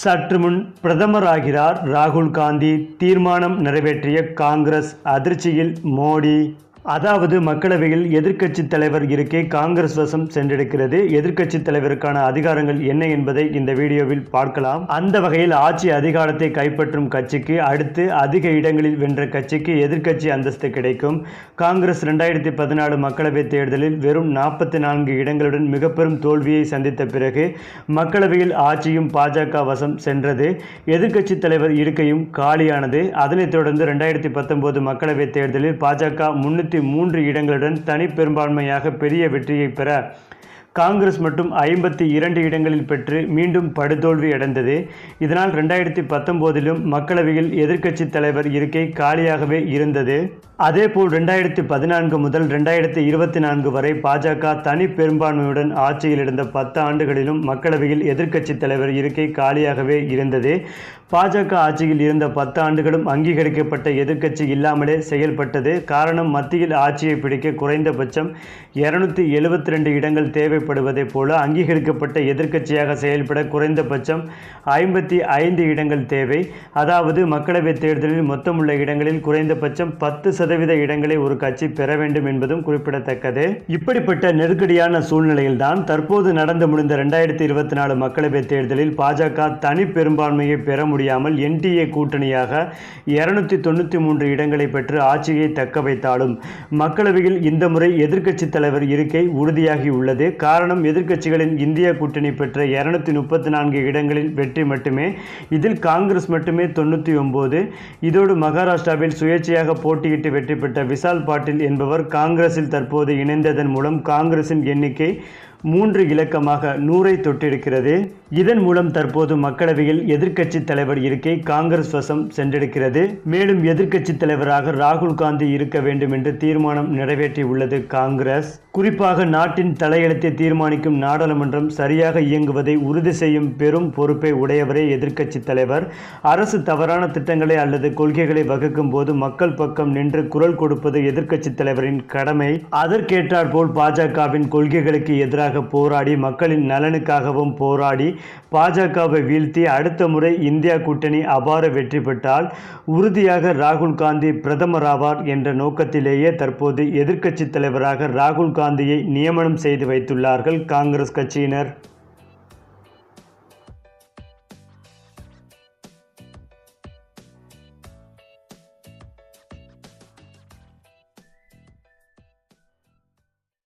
சற்று முன் பிரதமராகிறார் ராகுல் காந்தி. தீர்மானம் நிறைவேற்றிய காங்கிரஸ் அதிர்ச்சியில் மோடி. அதாவது மக்களவையில் எதிர்க்கட்சித் தலைவர் இருக்கே காங்கிரஸ் வசம் சென்றெடுக்கிறது. எதிர்க்கட்சித் தலைவருக்கான அதிகாரங்கள் என்ன என்பதை இந்த வீடியோவில் பார்க்கலாம். அந்த வகையில் ஆட்சி அதிகாரத்தை கைப்பற்றும் கட்சிக்கு அடுத்து அதிக இடங்களில் வென்ற கட்சிக்கு எதிர்க்கட்சி அந்தஸ்து கிடைக்கும். காங்கிரஸ் ரெண்டாயிரத்தி பதினாலு மக்களவைத் தேர்தலில் வெறும் நாற்பத்தி நான்கு இடங்களுடன் மிக பெரும் தோல்வியை சந்தித்த பிறகு மக்களவையில் ஆட்சியும் பாஜக வசம் சென்றது. எதிர்க்கட்சித் தலைவர் இருக்கையும் காலியானது. அதனைத் தொடர்ந்து ரெண்டாயிரத்தி பத்தொன்பது மக்களவைத் தேர்தலில் பாஜக முன்னூற்றி மூன்று இடங்களுடன் தனிப்பெரும்பான்மையாக பெரிய வெற்றியை பெற காங்கிரஸ் மட்டும் ஐம்பத்தி இரண்டு இடங்களில் பெற்று மீண்டும் படுதோல்வி அடைந்தது. இதனால் ரெண்டாயிரத்தி பத்தொம்போதிலும் மக்களவையில் எதிர்க்கட்சித் தலைவர் இருக்கை காலியாகவே இருந்தது. அதேபோல் ரெண்டாயிரத்தி பதினான்கு முதல் ரெண்டாயிரத்தி இருபத்தி நான்கு வரை பாஜக தனி பெரும்பான்மையுடன் ஆட்சியில் இருந்த பத்து ஆண்டுகளிலும் மக்களவையில் எதிர்க்கட்சித் தலைவர் இருக்கை காலியாகவே இருந்தது. பாஜக ஆட்சியில் இருந்த பத்து ஆண்டுகளும் அங்கீகரிக்கப்பட்ட எதிர்க்கட்சி இல்லாமலே செயல்பட்டது. காரணம் மத்தியில் ஆட்சியை பிடிக்க குறைந்தபட்சம் இருநூத்தி எழுபத்தி ரெண்டு இடங்கள் தேவைப்படுவதைப் போல அங்கீகரிக்கப்பட்ட எதிர்க்கட்சியாக செயல்பட குறைந்தபட்சம் ஐம்பத்தி ஐந்து இடங்கள் தேவை. அதாவது மக்களவைத் தேர்தலில் மொத்தமுள்ள இடங்களில் குறைந்தபட்சம் பத்து சதவீத இடங்களை ஒரு கட்சி பெற வேண்டும் என்பதும் குறிப்பிடத்தக்கது. இப்படிப்பட்ட நெருக்கடியான சூழ்நிலையில்தான் தற்போது நடந்து முடிந்த ரெண்டாயிரத்தி இருபத்தி நாலு மக்களவைத் தேர்தலில் பாஜக தனி பெரும்பான்மையை பெற முடியாமல் என்டிஏ கூட்டணியாக இருநூத்தி தொண்ணூற்றி மூன்று இடங்களை பெற்று ஆட்சியை தக்க வைத்தாலும் மக்களவையில் இந்த முறை எதிர்க்கட்சித் தலைவர் இருக்கை உறுதியாகியுள்ளது காரணம் எதிர்க்கட்சிகளின் இந்திய கூட்டணி பெற்ற இருநூத்தி முப்பத்தி நான்கு இடங்களில் வெற்றி மட்டுமே இதில் காங்கிரஸ் மட்டுமே தொண்ணூற்றி ஒம்பது. இதோடு மகாராஷ்டிராவில் சுயேட்சையாக போட்டியிட்டு வெற்றி பெற்ற விசால் பாட்டில் என்பவர் காங்கிரஸில் தற்போது இணைந்ததன் மூலம் காங்கிரசின் எண்ணிக்கை மூன்று இலக்கமாக நூறை தொட்டிருக்கிறது. இதன் மூலம் தற்போது மக்களவையில் எதிர்க்கட்சி தலைவர் இருக்கை காங்கிரஸ் வசம் சென்றெடுக்கிறது. மேலும் எதிர்க்கட்சி தலைவராக ராகுல் காந்தி இருக்க வேண்டும் என்று தீர்மானம் நிறைவேற்றியுள்ளது காங்கிரஸ். குறிப்பாக நாட்டின் தலையெழுத்தை தீர்மானிக்கும் நாடாளுமன்றம் சரியாக இயங்குவதை உறுதி செய்யும் பெரும் பொறுப்பை உடையவரே எதிர்க்கட்சி தலைவர். அரசு தவறான திட்டங்களை அல்லது கொள்கைகளை வகுக்கும் போது மக்கள் பக்கம் நின்று குரல் கொடுப்பது எதிர்க்கட்சி தலைவரின் கடமை. அதற்கேற்றாற்போல் பாஜகவின் கொள்கைகளுக்கு எதிராக போராடி மக்களின் நலனுக்காகவும் போராடி பாஜகவை வீழ்த்தி அடுத்த முறை இந்தியா கூட்டணி அபார வெற்றி பெற்றால் உறுதியாக ராகுல் காந்தி பிரதமராவார் என்ற நோக்கத்திலேயே தற்போது எதிர்க்கட்சி தலைவராக ராகுல் காந்தியை நியமனம் செய்து வைத்துள்ளார். கொண்டார்கள் காங்கிரஸ் கட்சியினர்.